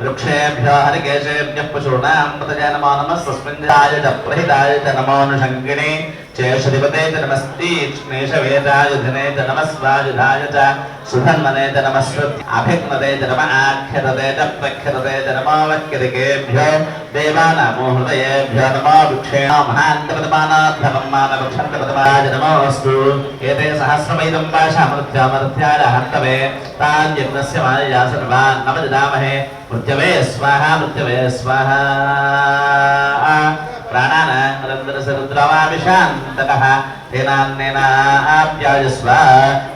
വൃക്ഷേഭ്യോഹരി കേശേഭ്യ പശൂണാം പ്രതജാനമാനമ സ്വസ്മിൻ രാജ പ്രഹിതായ നമോ അനുഷങ്കിണേ च नमोऽनुषङ्गिणे चेषधिपते च नमस्तीक्ष्णेशवेदाय धने च नमस्वायुधाय च सुधन्वने च नमस्वति अभिघ्नते च नम आख्यतते च प्रख्यतते च नमो वक्यदिकेभ्यो देवानामो हृदयेभ्यो नमो वृक्षेण महान्तपदमानाद्धमं मानवक्षन्तपदमाय नमोऽस्तु एते सहस्रमैदं पाशामृत्यामृत्याय हन्तवे तान्यग्नस्य मायया सर्वान् नमदिदामहे मृत्यवे स्वाहा मृत्यवे स्वाहा प्राणानान्दरसरुद्रवाभिशान्तकः तेनान्नेनाप्यायस्व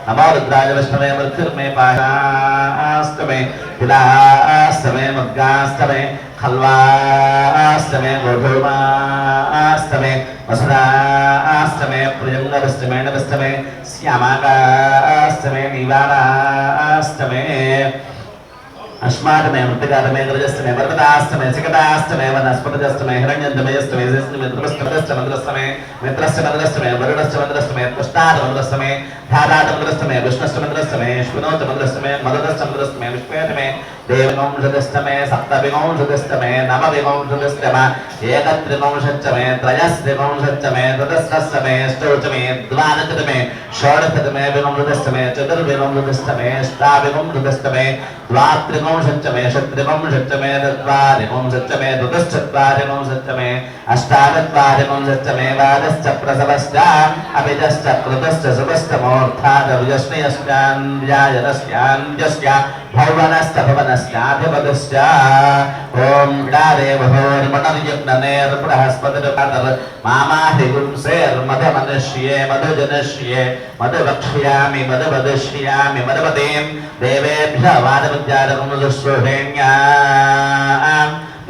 नमो रुद्राय विष्णवे मृत्युर्मे पाशास्तमे पिलास्तमे मुद्गास्तमे खल्वास्तमे गोधूमास्तमे वसुरास्तमे प्रियङ्गविष्टमे नविष्टमे श्यामाकास्तमे नीवारास्तमे అస్మాకమే మృతగాతమే హృదయస్థమే వరదాస్తమే శిఖదాస్తమే వనస్పదస్తమే హిరణ్యంతమయస్తమే శేషమే ధృష్టమదస్త మందస్తమే మిత్రస్య మందస్తమే వరుణస్య మందస్తమే పుష్టాద మందస్తమే ధారాద మందస్తమే విష్ణస్య మందస్తమే శునోత మందస్తమే మదదస్య మందస్తమే విష్ణేతమే దేవవంశదస్తమే సప్తవివంశదస్తమే నవవివంశదస్తమ ఏకత్రివంశచ్చమే త్రయస్త్రివంశచ్చమే తదస్తమే స్తోచమే ద్వాదశతమే షోడశతమే వివంశదస్తమే చతుర్వివంశదస్తమే అష్టావివంశదస్తమే ద్వాత్రివం षोडशतमे विंशतिस्तमे चतुर्विंशतिस्तमे अष्टाविंशतिस्तमे द्वात्रिंशच्चमे षट्त्रिंशच्चमे चत्वारिंशच्चमे चतुश्चत्वारिंशच्चमे अष्टाचत्वारिंशच्चमे वादश्च प्रसवश्च अभिजश्च कृतश्च शुभस्तमोर्थादविजस्मयश्चान्यायनस्यान्यस्य भौवनश्च भवनश्चाधिपतिश्च ॐ विडादेवभोर्मणर्यज्ञनेर्बृहस्पतिर्पादर् मामाहिगुंसेर्मधमनुष्ये मधुजनुष्ये मधुवक्ष्यामि मधुवदिष्यामि मधुपतीं देवेभ्य वादविद्यारमुदुश्रोहेण्या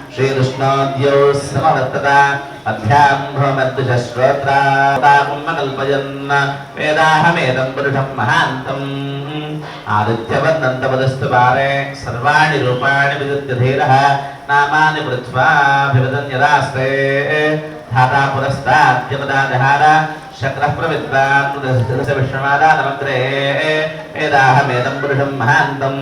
श्रीकृष्णाद्यौ समवर्तता अध्याम्भमद्विश्रोत्राकल्पयन् वेदाहमेदं पुरुषं महान्तम् आदित्यवन्दन्तपदस्तु वारे सर्वाणि रूपाणि विदत्यधीरः नामानि पृथ्वाभिवदन् यदास्ते धाता पुरस्ताद्यपदादहार शक्रः प्रविद्वान् विष्णुमादा नमग्रे वेदाहमेदं पुरुषं महान्तम्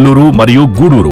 నెల్లూరు మరియు గూడూరు.